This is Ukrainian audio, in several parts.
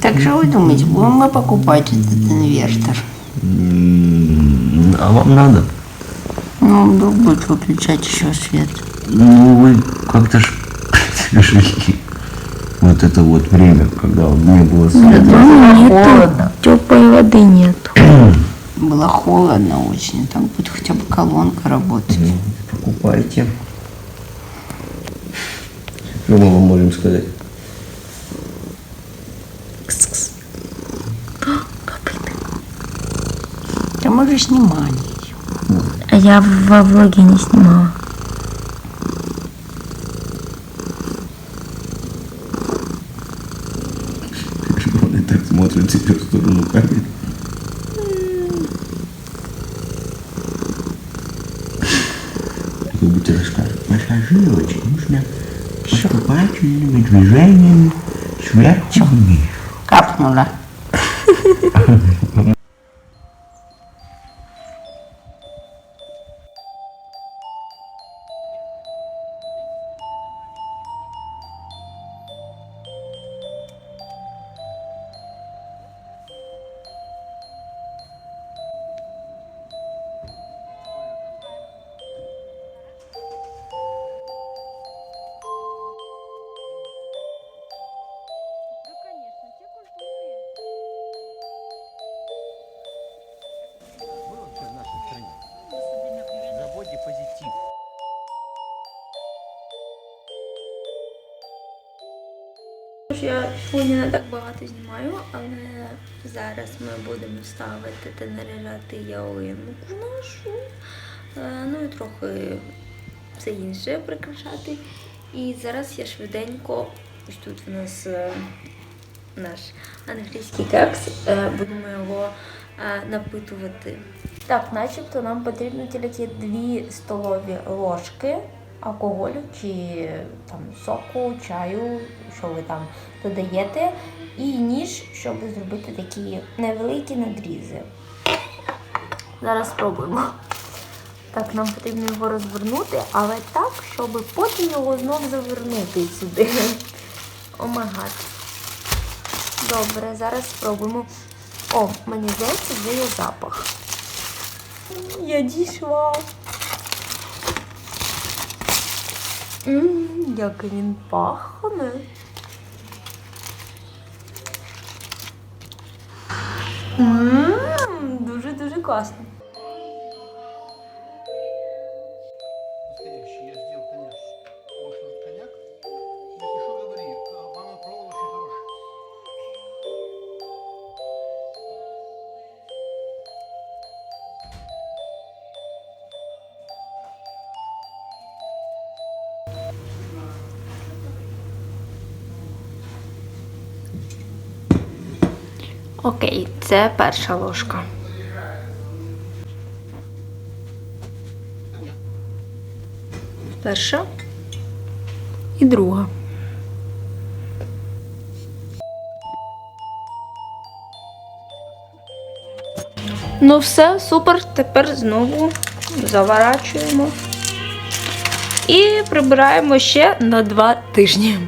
Так что вы думаете, будем мы покупать этот инвертор? М, А вам надо? Ну, вдруг будет выключать еще свет. Ну, вы как-то ж пережили вот это вот время, когда не было света. холодно. Воды нету. Было холодно очень. Там будет хотя бы колонка работать. Покупайте. Что мы вам можем сказать? Да мы же снимали ее. А я во влоге не снимала. Смотрят теперь в сторону камеры. Будете рассказывать. Массажировать нужно поступательными движениями сверху вниз. Капнула. Тож Я сьогодні не так багато знімаю, але зараз ми будемо ставити та наряжати ялинку нашу. Е, Ну і трохи все інше прикрашати. І зараз я швиденько, ось тут у нас е, наш англійський кекс, е, будемо його напитувати. Так, начебто нам потрібно тільки 2 столові ложки алкоголю чи там соку, чаю, що ви там додаєте, і ніж, щоб зробити такі невеликі надрізи. Зараз спробуємо. Так, нам потрібно його розвернути, але так, щоб потім його знов завернути сюди. О май гад. Добре, зараз спробуємо. О, мені здається, є запах. Я дійшла. Як він пахне. Дуже-дуже класно. Окей, це перша ложка. Перша і друга. Ну все, супер. Тепер знову заворачуємо і прибираємо ще на два тижні.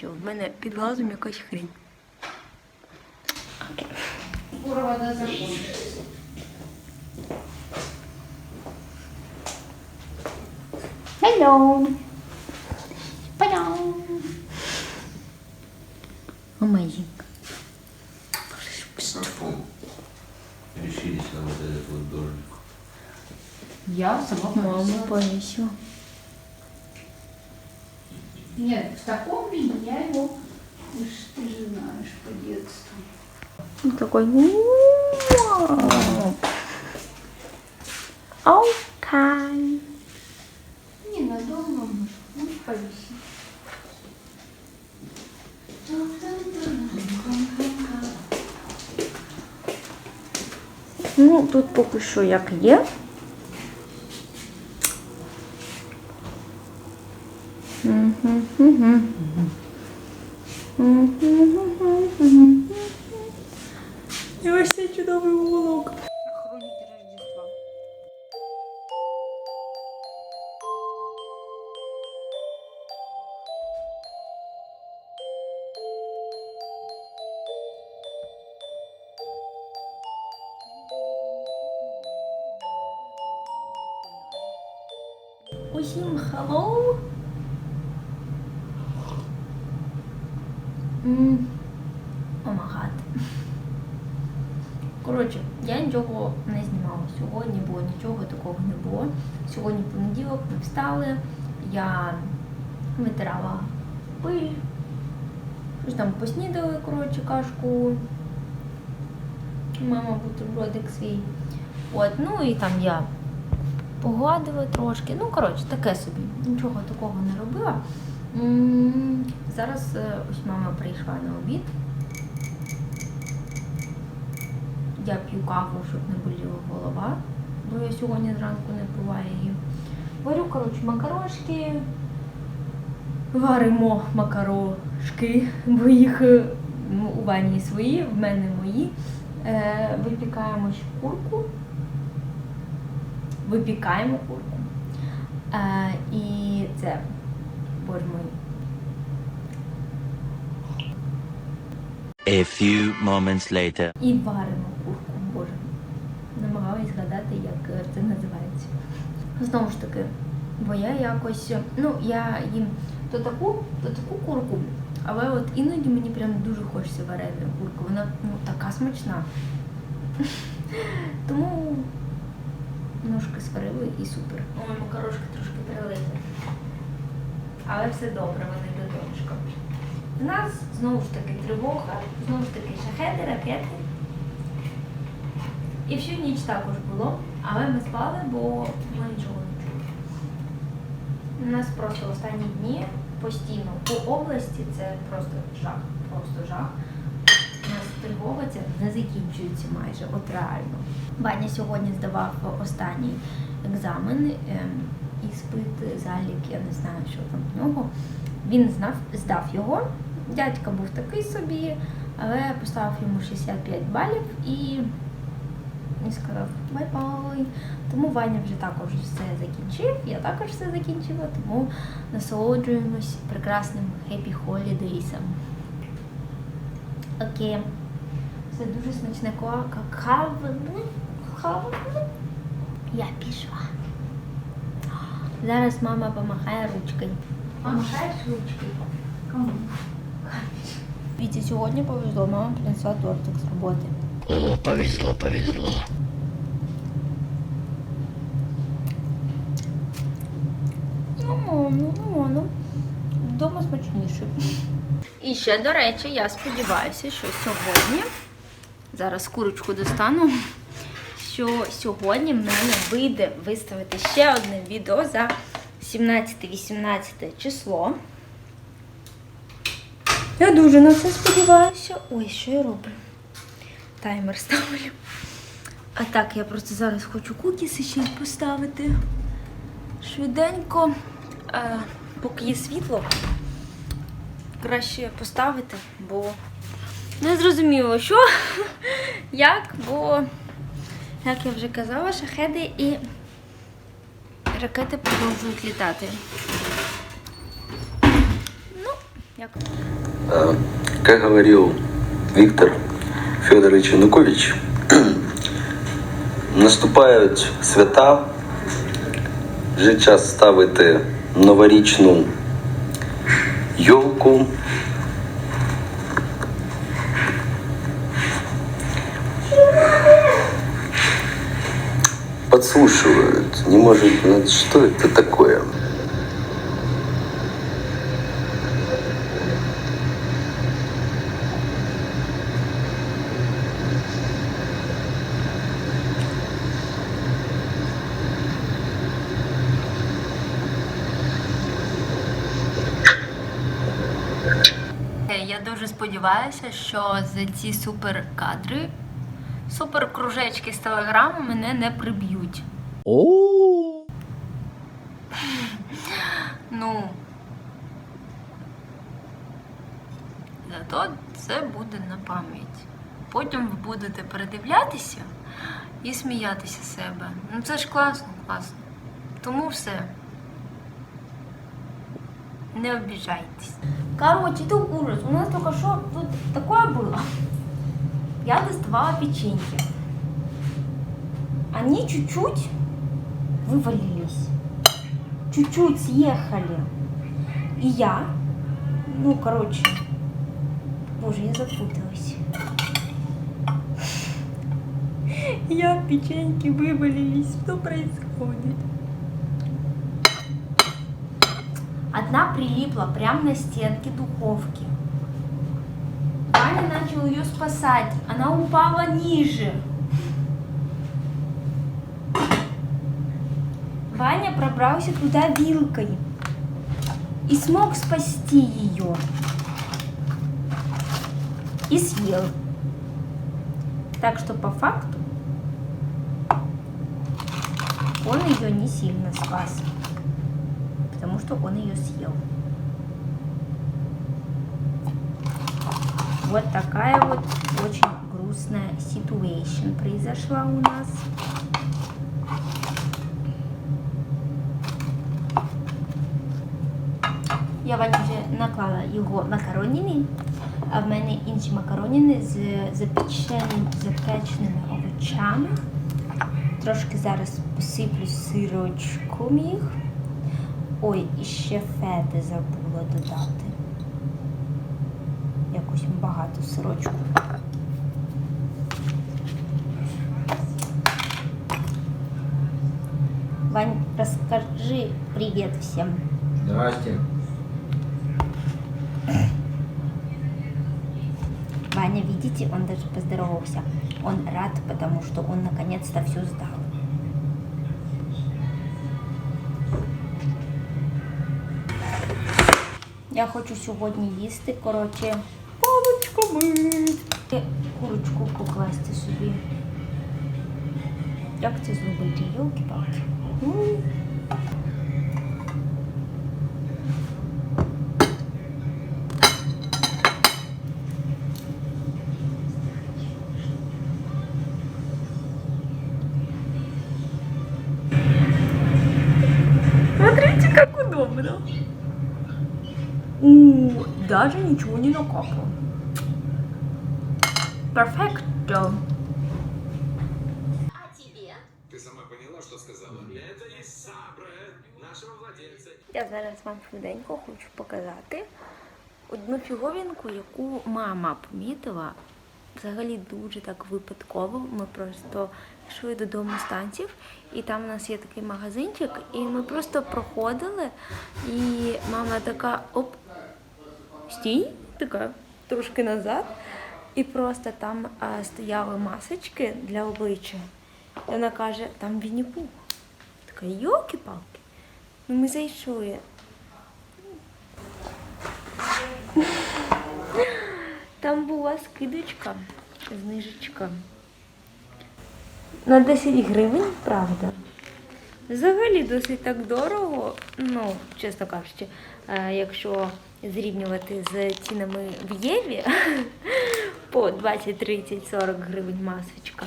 Сьогодні. В мене під глазом якась хрінь. Hello. Hello. Amazing. Решились на вот этот вот дождик. Я сама Маму повесила. Нет, в таком знаешь, по детству. Он такой. «Вау». Окей. Ненадолго Ну, повиси. Ну, тут поки що як є. І каштановый уголок. Хроники Рождества. Усім hello. Mm. Нічого не знімала сьогодні, бо нічого такого не було. Сьогодні понеділок, ми встали, я витирала пиль, щось там поснідали, коротше, кашку. Мама бутербродик свій. От, ну і там я погладила трошки. Ну, коротше, таке собі. Нічого такого не робила. Зараз е, ось мама прийшла на обід. Я п'ю каву, щоб не боліла голова, бо я сьогодні зранку не пила її. Варю, коротше, макарошки. Варимо макарошки, бо їх ну, у ванні свої, в мене мої. Е, випікаємо ще курку. Випікаємо курку. Е, і це, боже мой, A few moments later. І варимо курку, боже. Намагаюсь згадати, як е, це називається. Знову ж таки, бо я якось, ну, я їм то таку, то таку курку, але от іноді мені прям дуже хочеться вареної курки. Вона ну, така смачна. Тому ножки сварили і супер. Ой, макарошки трошки прилиті. Але все добре, вони до донечка. У нас знову ж таки тривога, знову ж таки шахеди, ракети. І всю ніч також було, але ми спали, бо ми нічого не чули. У нас просто останні дні постійно по області це просто жах, просто жах. У нас тривога ця не закінчується майже, от реально. Ваня сьогодні здавав останній екзамен, ем, іспит, залік, я не знаю, що там в нього. Він знав, здав його. Дядька був такий собі, але поставив йому 65 балів і, і сказав бай-бай. Тому Ваня вже також все закінчив, я також все закінчила, тому насолоджуємось прекрасним хеппі холідейсом. Окей. Це дуже смачне какао. Я пішла. Зараз мама помахає ручкою. Помахаєш ручкою? Кому? Віті сьогодні повезло, мама принесла тортик з роботи. О, повезло, повезло. Ну, ну, ну, ну, вдома смачніше. І ще, до речі, я сподіваюся, що сьогодні, зараз курочку достану, що сьогодні в мене вийде виставити ще одне відео за 17-18 число. Я дуже на це сподіваюся. Ой, що я роблю? Таймер ставлю. А так, я просто зараз хочу кукіси ще поставити. Швиденько, е, поки є світло, краще поставити, бо не зрозуміло, що, як, бо, як я вже казала, шахеди і ракети продовжують літати. Ну, як. А, Как говорил Виктор Федорович Янукович, наступають свята, вже час ставити новорічну йолку. Подслушивают. Не может, что это такое? я дуже сподіваюся, що за ці супер кадри, супер кружечки з телеграму мене не приб'ють. Ну. Зато це буде на пам'ять. Потім ви будете передивлятися і сміятися з себе. Ну це ж класно, класно. Тому все. Не обіжайтесь. Короче, это ужас. У нас только что тут такое было. Я доставала печеньки. Они чуть-чуть вывалились. Чуть-чуть съехали. И я, ну, короче, боже, я запуталась. Я печеньки вывалились. Что происходит? Одна прилипла прямо на стенке духовки. Ваня начал ее спасать. Она упала ниже. Ваня пробрался туда вилкой и смог спасти ее. И съел. Так что по факту он ее не сильно спас что он ее съел. Вот такая вот очень грустная ситуация произошла у нас. Я Вані вже наклала його макароніни, а в мене інші макароніни з запеченим, запеченими овочами. Трошки зараз посиплю сирочком їх. Ой, і ще фети забула додати. Якось багато сирочку. Вань, расскажи привет всем. Здрасте. Ваня, видите, он даже поздоровался. Он рад, потому что он наконец-то все сдал. Я хочу сьогодні їсти, коротше, паличками. Курочку покласти собі. Як це зробити? Йолки-палки. Даже ничего не накапало. Перфекто. Ты сама поняла, что сказала? Это и Сабра, нашего владельца. Я зараз вам швиденько хочу показати одну фіговінку, яку мама помітила. Взагалі дуже так випадково. Ми просто йшли додому з танців, і там у нас є такий магазинчик, і ми просто проходили, і мама така оп, стій, така трошки назад. І просто там а, стояли масочки для обличчя. І вона каже, там Вінні-Пух. Така, йолки-палки. Ну, ми зайшли. Там була скидочка, знижечка. На 10 гривень, правда. Взагалі досить так дорого. Ну, чесно кажучи, е, якщо зрівнювати з цінами в Єві по 20, 30, 40 гривень масочка.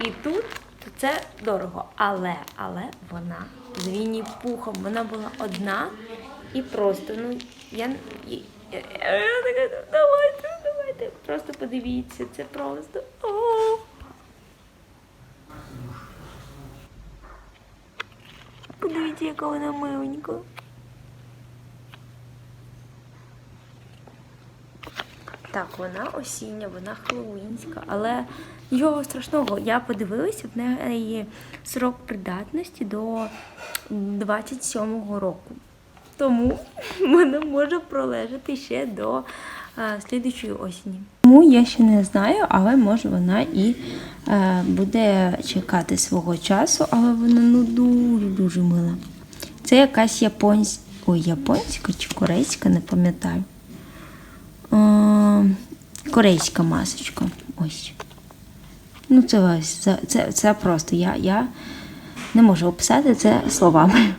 І тут то це дорого. Але, але вона з Вінні пухом. Вона була одна і просто, ну, я, давайте, давайте. Просто подивіться, це просто. О! Подивіться, яка вона миленька. Так, вона осіння, вона хеллоуінська, але нічого страшного. Я подивилася, в неї срок придатності до 27-го року. Тому вона може пролежати ще до а, слідучої осені. Тому я ще не знаю, але може вона і е, буде чекати свого часу, але вона ну дуже-дуже мила. Це якась японська, ой, японська чи корейська, не пам'ятаю. Корейська масочка. Ось. Ну, це ось, це, це, це просто я, я не можу описати це словами.